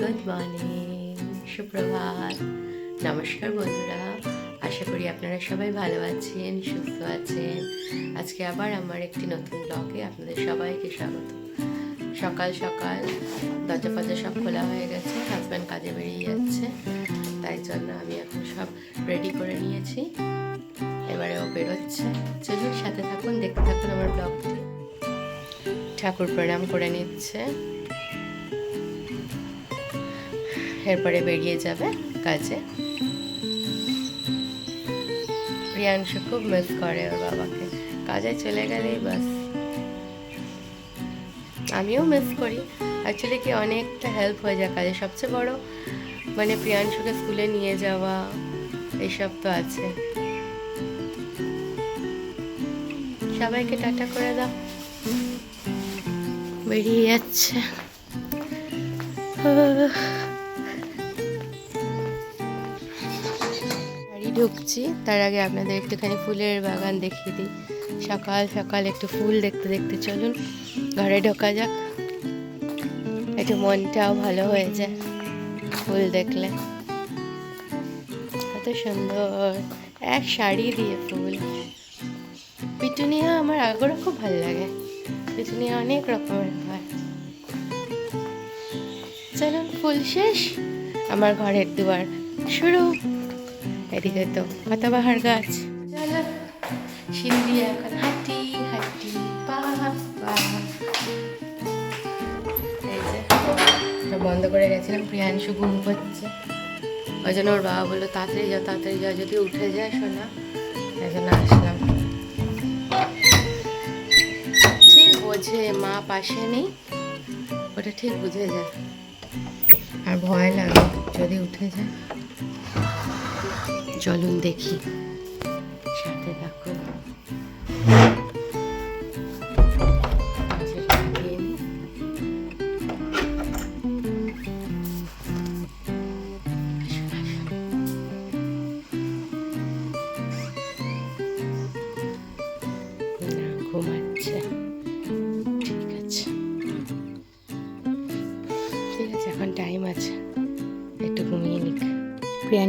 Good morning সুপ্রভাত। নমস্কার বন্ধুরা, আশা করি আপনারা সবাই ভালো আছেন, সুস্থ আছেন। আজকে আবার আমার একটি নতুন ব্লগে আপনাদের সবাইকে স্বাগত। সকাল সকাল দরজা ফজা সব খোলা হয়ে গেছে হাজব্যান্ড কাজে বেরিয়ে যাচ্ছে। তাই জন্য আমি এখন সব রেডি করে নিয়েছি। এবারে ও বেরোচ্ছে। চলুন সাথে থাকুন, দেখতে থাকুন আমার ব্লগটি। ঠাকুর প্রণাম করে নিচ্ছে। এরপরে বেরিয়ে যাবে কাজে। প্রিয়াংশু খুব মিস করে ওর বাবাকে। কাজে চলে গেলেই বাস। আমিও মিস করি। অ্যাকচুয়ালি কি অনেকটা হেল্প হয়ে যায় কাজে। সবচেয়ে বড় মানে প্রিয়াংশুকে স্কুলে নিয়ে যাওয়া এইসব তো আছে। সবাইকে টাটা করে দাও। বেরিয়ে যাচ্ছে। ঢুকছি, তার আগে আপনাদের একটুখানি ফুলের বাগান দেখিয়ে দিই। সকাল সকাল একটু ফুল দেখতে দেখতে চলুন, ঘরে ঢোকা যাক। একটু মনটাও ভালো হয়ে যায় ফুল দেখলে। কত সুন্দর। এক শাড়ি দিয়ে ফুল। পিটুনিয়া আমার আগরও খুব ভালো লাগে। পিটুনিয়া অনেক রকমের হয়। চলুন, ফুল শেষ। আমার ঘরের দুয়ার শুরু। এদিকে তো পাতাবাহার গাছ। সিঁড়ি এখন হাঁটি হাঁটি যে বন্ধ করে গেছিলাম প্রিয়াংশু ঘুম করছে ওই জন্য ওর বাবা বলল, তাড়াতাড়ি যাও তাড়াতাড়ি যাও যদি উঠে যায় শোনা এই জন্য আসলাম। ঠিক বোঝে, মা পাশে নেই। ওটা ঠিক বুঝে যায়। আর ভয় লাগে, যদি উঠে যায়। চলুন দেখি। সাথে থাকুন।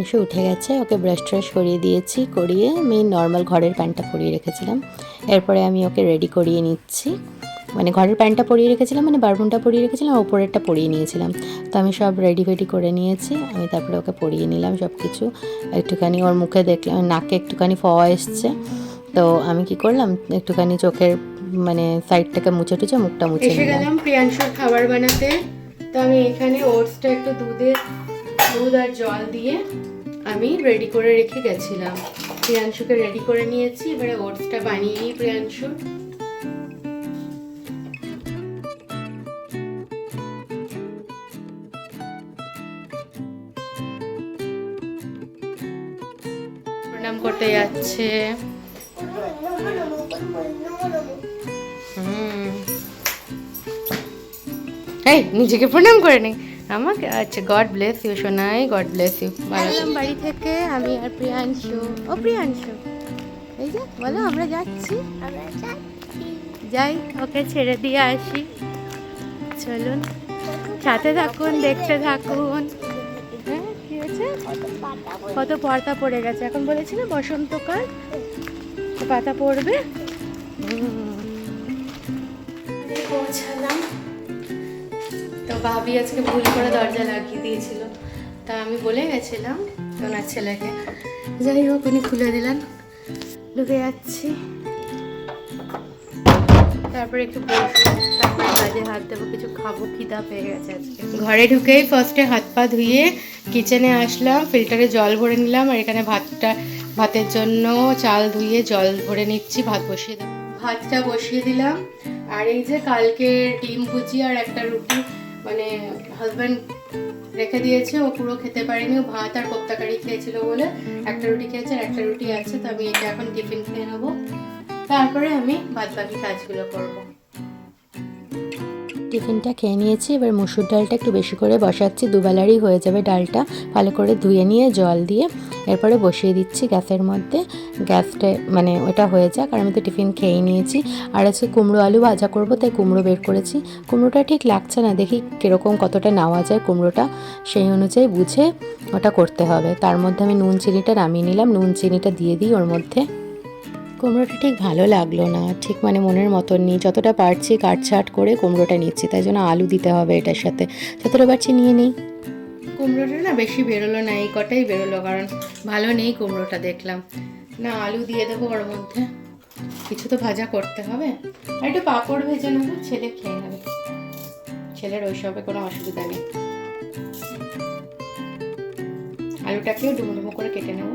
প্রিয়াংশু উঠে গেছে ওকে ব্রাশ ট্রাশ করিয়ে দিয়েছি করিয়ে আমি নর্মাল ঘরের প্যান্টটা পরিয়ে রেখেছিলাম। এরপরে আমি ওকে রেডি করিয়ে নিচ্ছি। মানে ঘরের প্যান্টটা পরিয়ে রেখেছিলাম মানে বারবুনটা পরিয়ে রেখেছিলাম ওপরেরটা পরিয়ে নিয়েছিলাম। তো আমি সব রেডি ফেডি করে নিয়েছি আমি তারপরে ওকে পরিয়ে নিলাম সব কিছু একটুখানি ওর মুখে দেখলাম নাকে একটুখানি ফোয়া এসছে। তো আমি কি করলাম একটুখানি চোখের মানে সাইডটাকে মুছে টুছে মুখটা মুছে এসে গেলাম প্রিয়াংশুর খাবার বানাতে। তো আমি এখানে ওটসটা একটু দুধে দুধ আর জল দিয়ে আমি রেডি করে রেখে গেছিলাম। প্রিয়াংশুকে রেডি করে নিয়েছি, এবারে ওটসটা বানিয়ে নিই প্রিয়াংশুর প্রণাম করতে যাচ্ছে। এই, নিজেকে প্রণাম করে নেই আমাকে আচ্ছা God bless you Sonai God bless you বাড়ি থেকে আমি আর প্রিয়াংশু। ও প্রিয়াংশু। এই যে বলো আমরা যাচ্ছি। যাই ওকে ছেড়ে দিয়ে আসি। চলুন। সাথে থাকুন দেখতে থাকুন। হ্যাঁ কত পাতা পড়ে গেছে। এখন বলেছি না বসন্তকাল পাতা পড়বে। পৌঁছালাম। তো ভাবি আজকে ভুল করে দরজা লাগিয়ে দিয়েছিল। তা আমি বলে গেছিলাম ওনার ছেলেকে। যাই হোক, উনি খুলে দিলেন। ঢুকে যাচ্ছি। তারপরে একটু তারপরে কাজে হাত দেবো, কিছু খাব, খিদা পেয়ে গেছে আজকে। ঘরে ঢুকেই ফার্স্টে হাত পা ধুয়ে কিচেনে আসলাম ফিল্টারে জল ভরে নিলাম, আর এখানে ভাতটা, ভাতের জন্য চাল ধুয়ে জল ভরে নিচ্ছি, ভাত বসিয়ে দেবো ভাতটা বসিয়ে দিলাম। আর এই যে কালকে ডিম ভুজি আর একটা রুটি মানে হাজব্যান্ড রেখে দিয়েছে, ও পুরো খেতে পারেনি, ও ভাত আর কোপ্তা কারি খেয়েছিল বলে একটা রুটি খেয়েছে আর একটা রুটি আছে, তো আমি এটা এখন টিফিন খেয়ে নেব। তারপরে আমি বাদ বাকি কাজগুলো করব। টিফিনটা খেয়ে নিয়েছি। এবার মুসুর ডালটা একটু বেশি করে বসাচ্ছি। দুবেলারই হয়ে যাবে ডালটা। ভালো করে ধুয়ে নিয়ে জল দিয়ে এরপরে বসিয়ে দিচ্ছি গ্যাসের মধ্যে। গ্যাসটা মানে ওটা হয়ে যাক আর আমি তো টিফিন খেয়েই নিয়েছি। আর আজকে কুমড়ো আলু ভাজা করব, তাই কুমড়ো বের করেছি। কুমড়োটা ঠিক লাগছে না, দেখি কীরকম কতটা নেওয়া যায় কুমড়োটা। সেই অনুযায়ী বুঝে ওটা করতে হবে। তার মধ্যে আমি নুন, চিনিটা নামিয়ে নিলাম। নুন, চিনিটা দিয়ে দিই ওর মধ্যে। কুমড়োটা ঠিক ভালো লাগল না, ঠিক মানে মনের মতন নেই। যতটা পারছি কাটছাট করে কুমড়োটা নিচ্ছি, তাই জন্য আলু দিতে হবে এটার সাথে। যতটা পারছি নিয়ে নিই। কুমড়োটা না বেশি বেরোলো না, এই কটাই বেরোলো, কারণ ভালো নেই কুমড়োটা দেখলাম। না, আলু দিয়ে দেবো ওর মধ্যে। কিছু তো ভাজা করতে হবে। আর একটু পাঁপড় ভেজে নেব, ছেলে খেয়ে নেবে। ছেলের ওইসবে কোনো অসুবিধা নেই। আলুটাকেও ডুমো ডুমো করে কেটে নেব।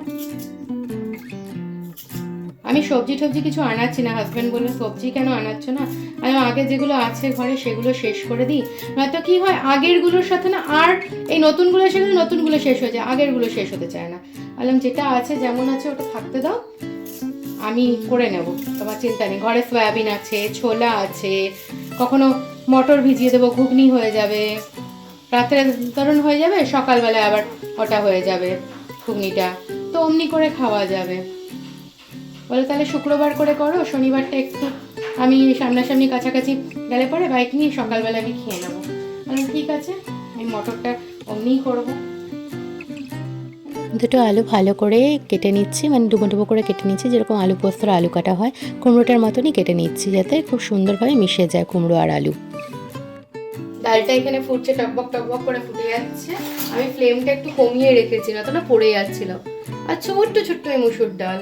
আমি সবজি টবজি কিছু আনাচ্ছি না হাজব্যান্ড বলল, সবজি কেন আনাচ্ছ না? আমি আগে যেগুলো আছে ঘরে সেগুলো শেষ করে দিই। নয়তো কি হয়, আগেরগুলোর সাথে না, আর এই নতুনগুলো এসে গেলে নতুনগুলো শেষ হয়ে যায়, আগেরগুলো শেষ হতে চায় না। বললাম, যেটা আছে, যেমন আছে, ওটা থাকতে দাও, আমি করে নেব। তোমার চিন্তা নেই, ঘরে সয়াবিন আছে, ছোলা আছে, কখনো মটর ভিজিয়ে দেবো, ঘুগনি হয়ে যাবে, রাত্রে ধরুন হয়ে যাবে, সকালবেলায় আবার ওটা হয়ে যাবে, ঘুগনিটা, তো অমনি করে খাওয়া যাবে। বলে তাহলে শুক্রবার করে করো শনিবারটা একটু আমি সামনাসামনি কাছাকাছি গেলে পরে বাইক নিয়ে সকালবেলা আমি খেয়ে নেব। বললাম ঠিক আছে আমি মটরটা অমনিই করব। দুটো আলু ভালো করে কেটে নিচ্ছি মানে ডুবো ডুবো করে কেটে নিচ্ছি যেরকম আলু পোস্তর আলু কাটা হয় কুমড়োটার মতনই কেটে নিচ্ছি যাতে খুব সুন্দরভাবে মিশে যায় কুমড়ো আর আলু। ডালটা এখানে ফুটছে টকবক টকবক করে ফুটে যাচ্ছে। আমি ফ্লেমটা একটু কমিয়ে রেখেছি না তো না পড়ে যাচ্ছিল। আর ছোট্ট ছোট্ট এই মুসুর ডাল।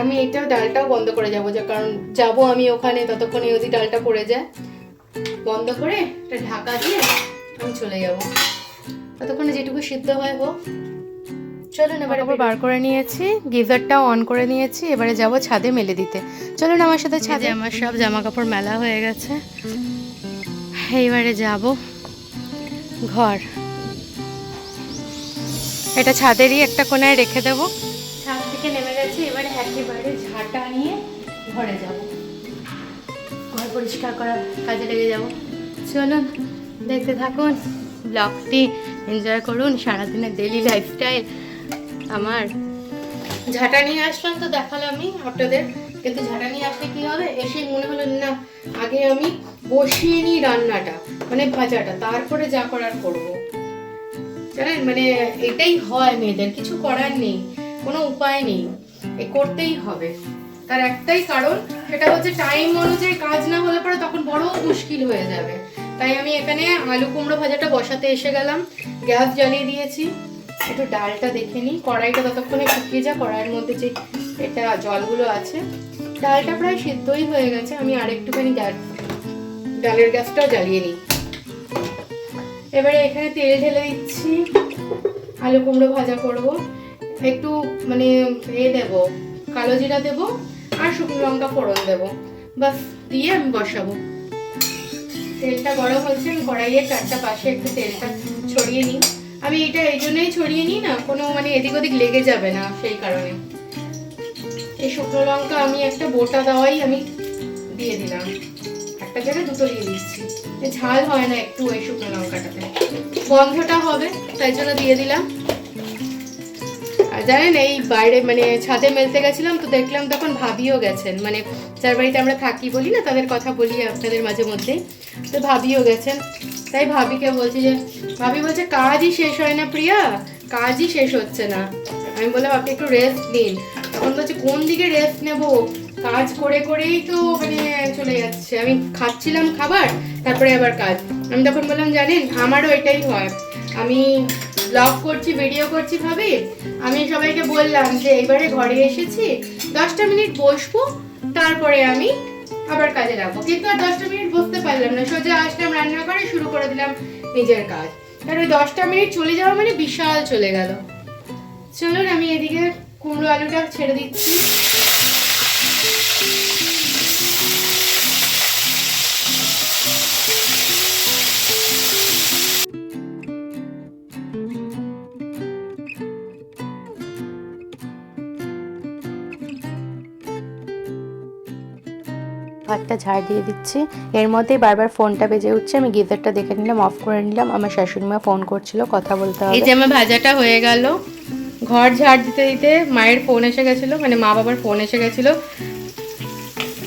আমি এটাও ডালটাও বন্ধ করে যাব যে কারণ যাব আমি ওখানে ততক্ষণে যদি ডালটা পড়ে যায়। বন্ধ করে এটা ঢাকা দিয়ে আমি চলে যাব। ততক্ষণে যেটুকু সিদ্ধ হয় হোক। চলুন এবার আবার বার করে নিয়েছি গিজারটাও অন করে নিয়েছি এবারে যাব ছাদে মেলে দিতে। চলুন আমার সাথে ছাদে। আমার সব জামা কাপড় মেলা হয়ে গেছে। এইবারে যাব ঘর। এটা ছাদেরই একটা কোনায় রেখে দেব। থেকে নেমে গেছি, এবারে একেবারে ঝাঁটা নিয়ে ঘরে যাব। ঘর পরিষ্কার করার কাজে লেগে যাব। চলুন, দেখতে থাকুন, ব্লগটি এনজয় করুন, সারাদিনের ডেলি লাইফস্টাইল আমার। ঝাঁটা নিয়ে আসলাম তো দেখালামই আপনাদের, কিন্তু ঝাঁটা নিয়ে আসলে কি হবে? এসে মনে হলো, না, আগে আমি বসিয়ে নিই রান্নাটা মানে ভাজাটা, তারপরে যা করার করব। জানেন মানে এটাই হয় মেয়েদের, কিছু করার নেই। কোনো উপায় নেই। এ করতেই হবে। তার একটাই কারণ, সেটা হচ্ছে টাইম অনুযায়ী কাজ না হলে পরে তখন বড় মুশকিল হয়ে যাবে। তাই আমি এখানে আলু কুমড়ো ভাজাটা বসাতে এসে গেলাম। গ্যাস জ্বালিয়ে দিয়েছি। একটু ডালটা দেখে নিই। কড়াইটা ততক্ষণে শুকিয়ে যা কড়াইয়ের মধ্যে যে এটা জলগুলো আছে, ডালটা প্রায় সিদ্ধই হয়ে গেছে। আমি আরেকটুখানি গ্যাস, ডালের গ্যাসটাও জ্বালিয়ে নিই। এবারে এখানে তেল ঢেলে দিচ্ছি। আলু কুমড়ো ভাজা করব। একটু মানে এ দেব, কালো জিরা দেব আর শুকনো লঙ্কা ফোড়ন দেব। বাস, দিয়ে আমি বসাবো। তেলটা গরম হচ্ছে, আমি কড়াইয়ের চারটা পাশে একটু তেলটা ছড়িয়ে নিই। আমি এটা এই জন্যই ছড়িয়ে নিই না, কোনো মানে এদিক ওদিক লেগে যাবে না সেই কারণে। এই শুকনো লঙ্কা আমি একটা বোটা দেওয়াই আমি দিয়ে দিলাম। একটা জায়গায় দুটো দিয়ে দিচ্ছি। ঝাল হয় না একটু ওই শুকনো লঙ্কাটাতে। গন্ধটা হবে, তাই জন্য দিয়ে দিলাম। আর জানেন, এই বাইরে মানে ছাদে মেলতে গেছিলাম তো দেখলাম তখন ভাবিও গেছেন। মানে যার বাড়িতে আমরা থাকি বলি না, তাদের কথা বলি আপনাদের মাঝে মধ্যে। তো ভাবিও গেছেন। তাই ভাবিকে বলছি যে, ভাবি বলছে, কাজই শেষ হয় না প্রিয়া, কাজই শেষ হচ্ছে না। আমি বললাম, আপনি একটু রেস্ট নিন। তখন বলছে, কোন দিকে রেস্ট নেব? কাজ করে করেই তো মানে চলে যাচ্ছে। আমি খাচ্ছিলাম খাবার, তারপরে আবার কাজ। আমি তখন বললাম, জানেন, আমারও এটাই হয়। আমি ব্লগ করছি ভিডিও করছি ভাবি। আমি সবাইকে বললাম যে এইবারে ঘরে এসেছি, দশটা মিনিট বসবো, তারপরে আমি আবার কাজে লাগবো। কিন্তু আর দশটা মিনিট বসতে পারলাম না, সোজা আসলাম, রান্না করে শুরু করে দিলাম নিজের কাজ। আর ওই দশটা মিনিট চলে যাওয়া মানে বিশাল চলে গেল। চলুন আমি এদিকে কুমড়ো আলুটা ছেড়ে দিচ্ছি। ভাতটা ঝাড় দিয়ে দিচ্ছি। এর মধ্যেই বারবার ফোনটা বেজে উঠছে। আমি গিজারটা দেখে নিলাম অফ করে নিলাম। আমার শাশুড়ি মা ফোন করছিল কথা বলতে হবে। এই যে আমার ভাজাটা হয়ে গেল। ঘর ঝাড় দিতে দিতে মায়ের ফোন এসে গেছিল মানে মা বাবার ফোন এসে গেছিল।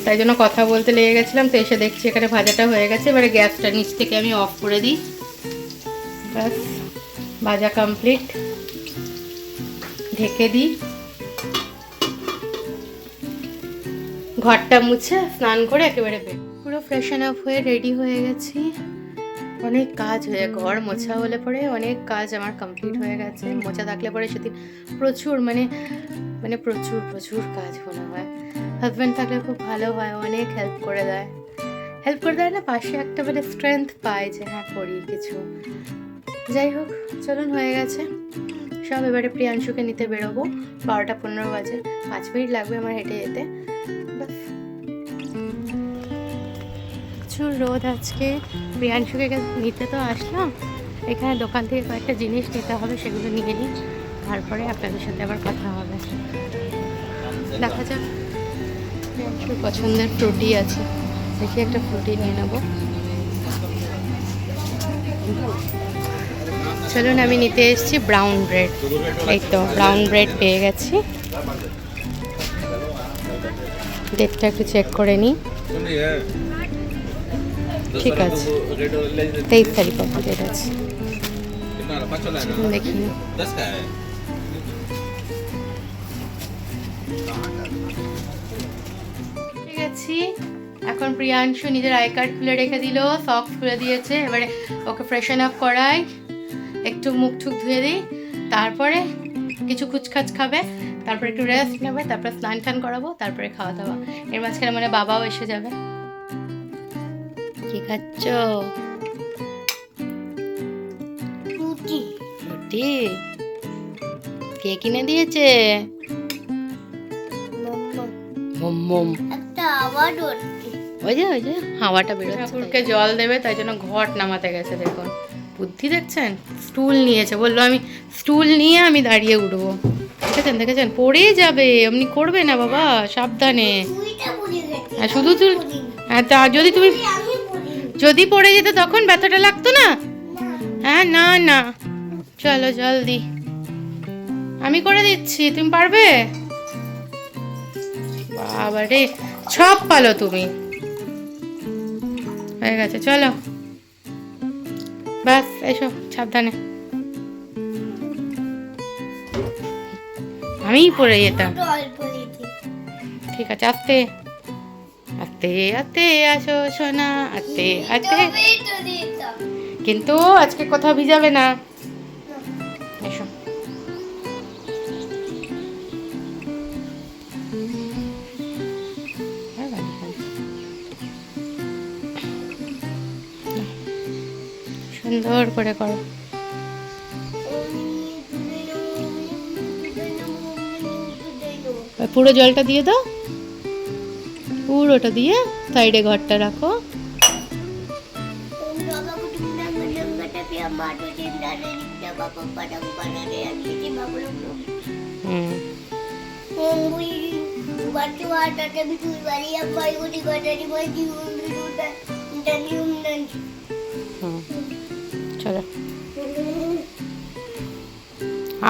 তাই জন্য কথা বলতে লেগে গেছিলাম তো এসে দেখছি এখানে ভাজাটা হয়ে গেছে। এবারে গ্যাসটা নিচ থেকে আমি অফ করে দিই। ব্যাস ভাজা কমপ্লিট ঢেকে দিই। ঘরটা মুছে স্নান করে একেবারে বের। পুরো ফ্রেশন আপ হয়ে রেডি হয়ে গেছি। অনেক কাজ হয়ে ঘর মোছা হলে পরে অনেক কাজ আমার কমপ্লিট হয়ে গেছে। মোছা থাকলে পরে সেদিন প্রচুর মানে মানে প্রচুর প্রচুর কাজ মনে হয়। হাজব্যান্ড থাকলে খুব ভালো হয়, অনেক হেল্প করে দেয়। হেল্প করে দেয় না, পাশে একটা মানে স্ট্রেংথ পায় যে হ্যাঁ করি কিছু। যাই হোক, চলুন হয়ে গেছে। সব এবারে প্রিয়াংশুকে নিতে বেরোবো। বারোটা পনেরো বাজে, পাঁচ মিনিট লাগবে আমার হেঁটে যেতে। প্রচুর রোদ আজকে। প্রিয়াংশুকে নিতে তো আসলাম। এখানে দোকান থেকে কয়েকটা জিনিস নিতে হবে, সেগুলো নিয়ে নিই। তারপরে আপনাদের সাথে আবার কথা হবে। দেখা যাক। প্রিয়াংশুর পছন্দের ফ্রুটি আছে। দেখি একটা ফ্রুটি নিয়ে নেব। চলুন, আমি নিতে এসেছি ব্রাউন ব্রেড। এই তো, ব্রাউন ব্রেড পেয়ে গেছি। ডেটটা একটু চেক করে নিই। ঠিক আছে। তেইশ তারিখ অব্দি ডেট আছে। দেখি। ঠিক আছে। এখন প্রিয়াংশু নিজের আই কার্ড খুলে রেখে দিল সক্স খুলে দিয়েছে এবারে ওকে ফ্রেশন আপ করাই একটু মুখ ঠুক ধুয়ে দিই তারপরে কিছু খুচখাচ খাবে তারপরে একটু রেস্ট নেবে তারপরে স্নান টান করাবো তারপরে খাওয়া দাওয়া। এর মাঝখানে মানে বাবাও এসে যাবে। কি খাচ্ছ রুটি। রুটি? কে কিনে দিয়েছে? মম। ওই যে ওই যে হাওয়াটা বেরোচ্ছে। ঠাকুরকে জল দেবে তাই জন্য ঘট নামাতে গেছে দেখুন। বুদ্ধি দেখছেন? স্টুল নিয়েছে বলল আমি স্টুল নিয়ে আমি দাঁড়িয়ে উঠবো। দেখেছেন দেখেছেন? পড়ে যাবে এমনি করবে না বাবা সাবধানে। তুইটা বলে গেছে আর শুধু তুই হ্যাঁ তা যদি তুমি যদি পড়ে যেত তখন ব্যথাটা লাগতো না? হ্যাঁ না না। চলো জলদি। আমি করে দিচ্ছি তুমি পারবে? বাবা রে সব পালো তুমি। হয়ে গেছে চলো। বাস এসো সাবধানে। আমিই পড়ে যেতাম। ঠিক আছে আস্তে। আস্তে আস্তে আসো সোনা আস্তে আস্তে তবেই তো কিন্তু আজকে কোথাও ভিজাবে না। এসো। সুন্দর করে করো। পুরো জলটা দিয়ে দাও। পুরোটা দিয়ে সাইডে ঘরটা রাখো।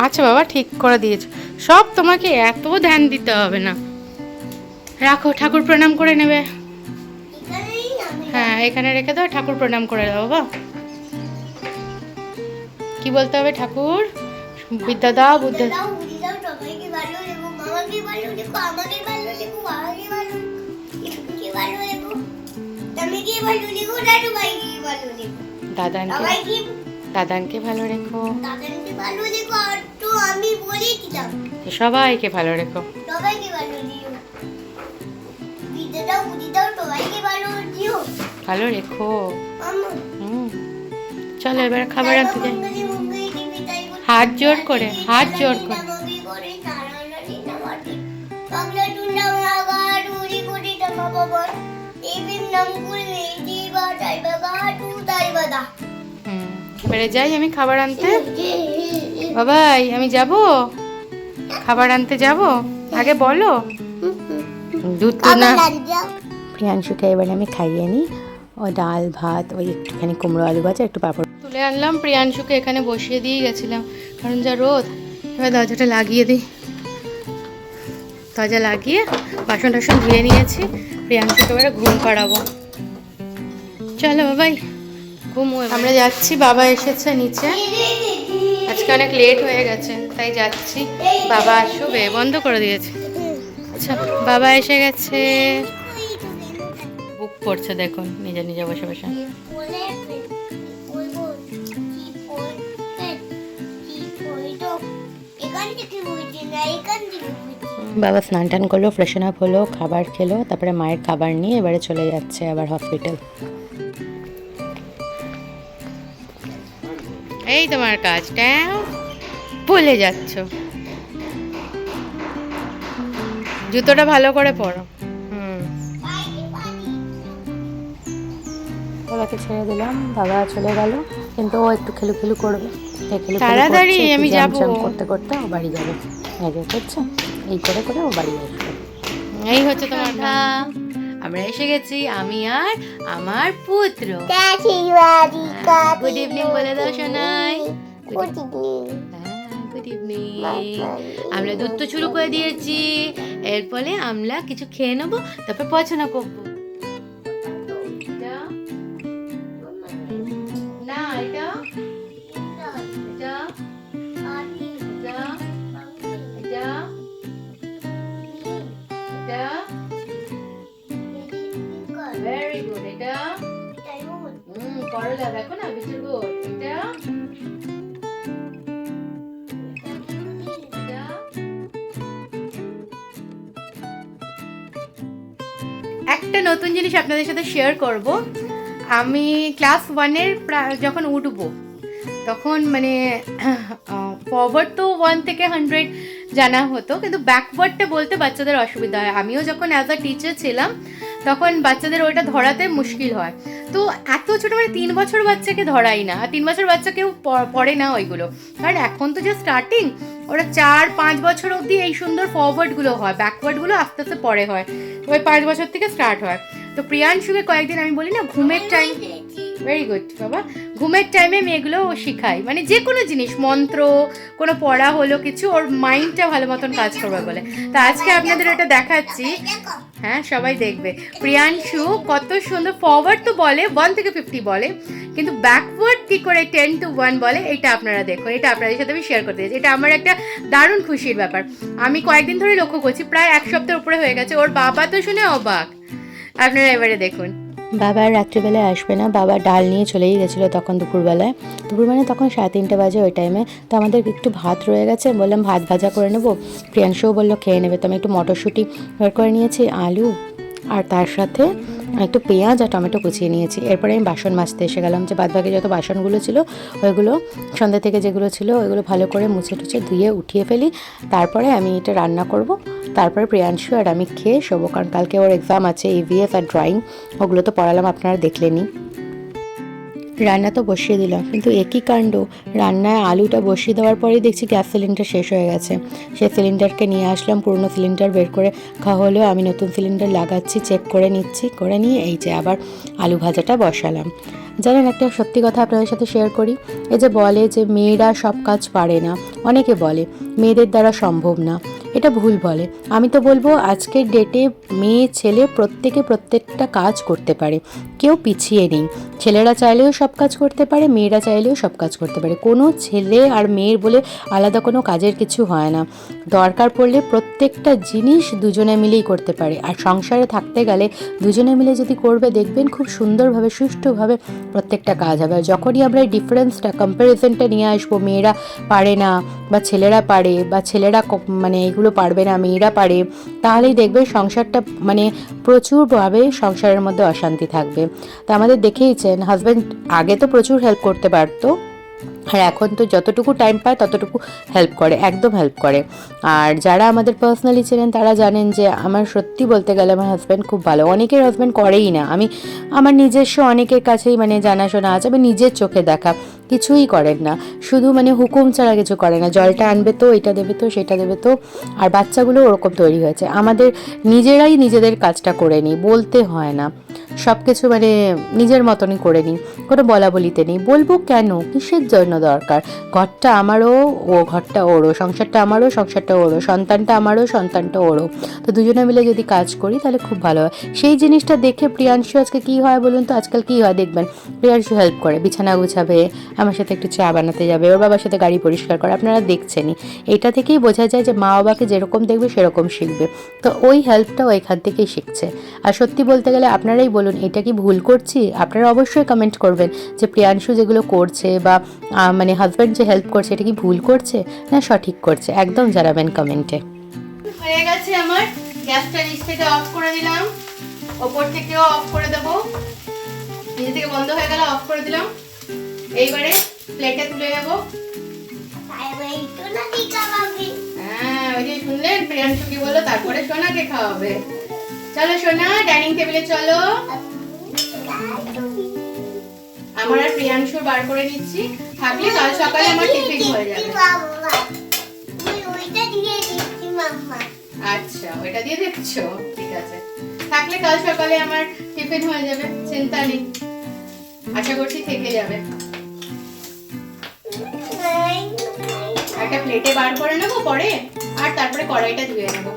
আচ্ছা বাবা, ঠিক করে দিয়েছ। সব তোমাকে এত ধ্যান দিতে হবে না। রাখো ঠাকুর প্রণাম করে নেবে। হ্যাঁ এখানে রেখে দাও ঠাকুর প্রণাম করে দাও বাবা কি বলতে হবে ঠাকুর? বিদ্যা দাও বুদ্ধ দাদানকে দাদানকে ভালো রেখো। দাদাকে ভালো লেবো আর তো আমি বলি সবাইকে ভালো রেখো। সবাইকে ভালো দিও দাও বুঝি দাও সবাইকে ভালো দিও। ভালো রেখো। হুম। চলো এবার খাবার আনতে যাই। হাত জোর করে হাত জোর করে। এবারে যাই আমি খাবার আনতে। বাবাই আমি যাব? খাবার আনতে যাব? আগে বলো। দুধ তো না প্রিয়াংশুকে এবারে আমি খাইয়ে নিই ও ডাল ভাত ওই একটুখানি কুমড়ো আলু ভাজা একটু পাঁপড় তুলে আনলাম প্রিয়াংশুকে এখানে বসিয়ে দিয়ে গেছিলাম কারণ যা রোদ এবার দরজাটা লাগিয়ে দিই দরজা লাগিয়ে বাসন টাসন ধুয়ে নিয়েছি প্রিয়াংশুকে এবারে ঘুম পাড়াবো চলো বাবাই ঘুমো আমরা যাচ্ছি বাবা এসেছে নিচে। আজকে অনেক লেট হয়ে গেছে তাই যাচ্ছি। বাবা আসবে বন্ধ করে দিয়েছে। আচ্ছা বাবা এসে গেছে। বুক করছে দেখুন নিজে নিজে বসে বসে। বাবা স্নান টান করল ফ্রেশন আপ হলো খাবার খেলো তারপরে মায়ের খাবার নিয়ে এবারে চলে যাচ্ছে আবার হসপিটাল এই তোমার কাজটা ভুলে যাচ্ছ। জুতোটা ভালো করে পরো। বাবাকে ছেড়ে দিলাম বাবা চলে গেল কিন্তু ও একটু খেলু খেলু করবে। তাড়াতাড়ি, আমি যাব। করতে করতে ও বাড়ি যাবে। এই করছে এই করে করে ও বাড়ি যাবে। এই হচ্ছে তোমার আমরা এসে গেছি আমি আর আমার পুত্র। গুড ইভিনিং বলে দাও শোনাই গুড ইভিনিং নেই আমরা দুধ তো শুরু করে দিয়েছি। এরপরে আমরা কিছু খেয়ে নেব, তারপর পছন্দ করব। নতুন জিনিস আপনাদের সাথে শেয়ার করব। আমি ক্লাস ওয়ানের যখন উঠবো, তখন মানে ফরওয়ার্ড তো ওয়ান থেকে হান্ড্রেড জানা হতো, কিন্তু ব্যাকওয়ার্ডটা বলতে বাচ্চাদের অসুবিধা হয়। আমিও যখন অ্যাজ আ টিচার ছিলাম, তখন বাচ্চাদের ওইটা ধরাতে মুশকিল হয়। তো এত ছোটো মানে তিন বছর বাচ্চাকে ধরাই না, আর তিন বছর বাচ্চা কেউ পড়ে না ওইগুলো। কারণ এখন তো যে স্টার্টিং ওরা চার পাঁচ বছর অবধি এই সুন্দর ফরওয়ার্ডগুলো হয় ব্যাকওয়ার্ডগুলো আস্তে আস্তে পরে হয়। ওই পাঁচ বছর থেকে স্টার্ট হয়। তো প্রিয়াংশুকে কয়েকদিন আমি বলি না ঘুমের টাইম ভেরি গুড বাবা। ঘুমের টাইমে আমি এগুলো শিখাই মানে যে কোনো জিনিস, মন্ত্র, কোনো পড়া হলো কিছু, ওর মাইন্ডটা ভালো মতন কাজ করবে বলে। তো আজকে আপনাদের এটা দেখাচ্ছি। হ্যাঁ সবাই দেখবে। প্রিয়াংশু কত সুন্দর ফরওয়ার্ড তো বলে ওয়ান থেকে ফিফটি বলে, কিন্তু ব্যাকওয়ার্ড কি করে টেন টু ওয়ান বলে, এটা আপনারা দেখুন এটা আপনাদের সাথে আমি শেয়ার করতে চাইছি এটা আমার একটা দারুণ খুশির ব্যাপার। আমি কয়েকদিন ধরে লক্ষ্য করছি, প্রায় এক সপ্তাহের উপরে হয়ে গেছে। ওর বাবা তো শুনে অবাক। আপনারা এবারে দেখুন। বাবা আর রাত্রিবেলায় আসবে না। বাবা ডাল নিয়ে চলেই গেছিল তখন দুপুরবেলায়। দুপুর মানে তখন সাড়ে তিনটে বাজে ওই টাইমে তো আমাদের একটু ভাত রয়ে গেছে। বললাম, ভাত ভাজা করে নেব? প্রিয়াংশুও বলল, খেয়ে নেবে। তো আমি একটু মটরশুঁটি বের করে নিয়েছি, আলু, আর তার সাথে একটু পেঁয়াজ আর টমেটো কুচিয়ে নিয়েছি। এরপরে আমি বাসন মাজতে এসে গেলাম যে বাদবাকি যত বাসনগুলো ছিল, ওইগুলো সন্ধ্যা থেকে যেগুলো ছিল ওইগুলো ভালো করে মুছে টুছে ধুয়ে উঠিয়ে ফেলি। তারপরে আমি এটা রান্না করব। তারপরে প্রিয়াংশু আর আমি খেয়ে শোবো, কারণ কালকে ওর এক্সাম আছে ইভিএস আর ড্রয়িং ওগুলো তো পড়ালাম, আপনারা দেখলেনি রান্না তো বসিয়ে দিলাম কিন্তু একই কাণ্ড, রান্নায় আলুটা বসিয়ে দেওয়ার পরেই দেখছি গ্যাস সিলিন্ডার শেষ হয়ে গেছে। সেই সিলিন্ডারকে নিয়ে আসলাম, পুরনো সিলিন্ডার বের করে খাওয়া হলেও আমি নতুন সিলিন্ডার লাগাচ্ছি, চেক করে নিচ্ছি, করে নিয়ে এই যে আবার আলু ভাজাটা বসালাম। জানেন একটা সত্যি কথা আপনাদের সাথে শেয়ার করি, এই যে বলে যে মেয়েরা সব কাজ পারে না, অনেকে বলে, মেয়েদের দ্বারা সম্ভব না। এটা ভুল বলে। আমি তো বলব, আজকের ডেটে মেয়ে, ছেলে প্রত্যেকে প্রত্যেকটা কাজ করতে পারে। কেউ পিছিয়ে নেই। ছেলেরা চাইলেও সব কাজ করতে পারে, মেয়েরা চাইলেও সব কাজ করতে পারে। কোনো ছেলে আর মেয়ের বলে আলাদা কোনো কাজের কিছু হয় না। দরকার পড়লে প্রত্যেকটা জিনিস দুজনে মিলেই করতে পারে। আর সংসারে থাকতে গেলে দুজনে মিলে যদি করবে, দেখবেন খুব সুন্দরভাবে, সুষ্ঠুভাবে প্রত্যেকটা কাজ হবে। আর যখনই আমরা এই ডিফারেন্সটা কম্প্যারিজনটা নিয়ে আসব, মেয়েরা পারে না বা ছেলেরা পারে বা ছেলেরা মানে এগুলো পারবে না, মেয়েরা পারে, তাহলেই দেখবে সংসারটা মানে প্রচুরভাবে সংসারের মধ্যে অশান্তি থাকবে। তা আমাদের দেখেইছেন হাজব্যান্ড আগে তো প্রচুর হেল্প করতে পারতো। আর এখন তো যতটুকু টাইম পায় ততটুকু হেল্প করে, একদম হেল্প করে। আর যারা আমাদের পার্সোনালি ছিলেন তারা জানেন যে আমার সত্যি বলতে গেলে আমার হাজব্যান্ড খুব ভালো। অনেকের হাজব্যান্ড করেই না। আমি, আমার নিজস্ব অনেকের কাছেই মানে জানাশোনা আছে, আমি নিজের চোখে দেখা, কিছুই করেন না। শুধু মানে হুকুম ছাড়া কিছু করে না। জলটা আনবে তো, এটা দেবে তো, সেটা দেবে তো, আর বাচ্চাগুলো ওরকম তৈরি হয়েছে। আমাদের নিজেরাই নিজেদের কাজটা করে নিই, বলতে হয় না। সব কিছু মানে নিজের মতনই করে নিই কোনো বলা বলিতে নেই। বলব কেন? কিসের জন্য দরকার? ঘরটা আমারও ও, ঘরটা ওরও, সংসারটা আমারও, সংসারটা ওরও, সন্তানটা আমারও, সন্তানটা ওরও। তো দুজনে মিলে যদি কাজ করি, তাহলে খুব ভালো হয়। সেই জিনিসটা দেখে প্রিয়াংশু আজকে কি হয় বলুন তো? আজকাল কি হয় দেখবেন? প্রিয়াংশু হেল্প করে, বিছানা গুছাবে, আমার সাথে একটু চা বানাতে যাবে, ওর বাবার সাথে গাড়ি পরিষ্কার করে, আপনারা দেখছেনই। এটা থেকেই বোঝা যায় যে মা বাবাকে যেরকম দেখবে, সেরকম শিখবে। তো ওই হেল্পটা ওইখান থেকেই শিখছে। আর সত্যি বলতে গেলে আপনারাই বলুন এটা কি ভুল করছি? আপনারা অবশ্যই কমেন্ট করবেন যে প্রিয়াংশু যেগুলো করছে বা মানে হাজব্যান্ড যে হেল্প করছে এটা কি ভুল করছে? না সঠিক করছে। একদম জানাবেন কমেন্টে হয়ে গেছে আমার। গ্যাসটা নিচ থেকে অফ করে দিলাম। ওপর থেকেও অফ করে দেবো। নিচে থেকে বন্ধ হয়ে গেল অফ করে দিলাম। এইবারে প্লেটে তুলে নেব। তাই তো না টিকা পাবি হ্যাঁ ওই যে শুনলেন? প্রিয়াংশু কি বলল? তারপরে সোনাকে খাওয়াবে। চলো সোনা ডাইনিং টেবিলে চলো। আমার আর প্রিয়াংশুর বার করে নিচ্ছি। থাকলে কাল সকালে আমার টিফিন হয়ে যাবে। তুই ওইটা দিয়ে দিচ্ছি মাম্মা। আচ্ছা ওইটা দিয়ে দেখছ? ঠিক আছে। থাকলে কাল সকালে আমার টিফিন হয়ে যাবে চিন্তা নেই। আশা করছি থেকে যাবে। একটা প্লেটে বার করে নেব পরে আর তারপরে কড়াইটা ধুয়ে নেব।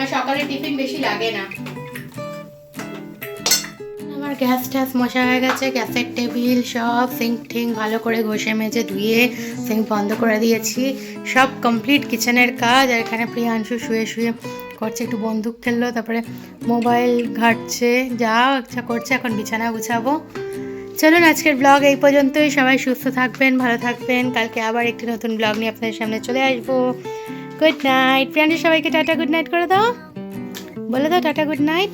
আর সকালে টিফিন বেশি লাগে না। আমার গ্যাস ট্যাস মশা হয়ে গেছে, গ্যাসের টেবিল সব সিঙ্ক টিঙ্ক ভালো করে ঘষে মেজে ধুয়ে সিঙ্ক বন্ধ করে দিয়েছি। সব কমপ্লিট কিচেনের কাজ, আর এখানে প্রিয়াংশু শুয়ে শুয়ে করছে, একটু বন্দুক খেললো, তারপরে মোবাইল ঘাটছে। যা ইচ্ছা করছে, এখন বিছানা গুছাবো। চলুন আজকের ব্লগ এই পর্যন্তই। সবাই সুস্থ থাকবেন, ভালো থাকবেন। কালকে আবার একটি নতুন ব্লগ নিয়ে আপনাদের সামনে চলে আসব। গুড নাইট ফ্রেন্ডের সবাইকে টাটা গুড নাইট করে দাও। বলে দাও টাটা গুড নাইট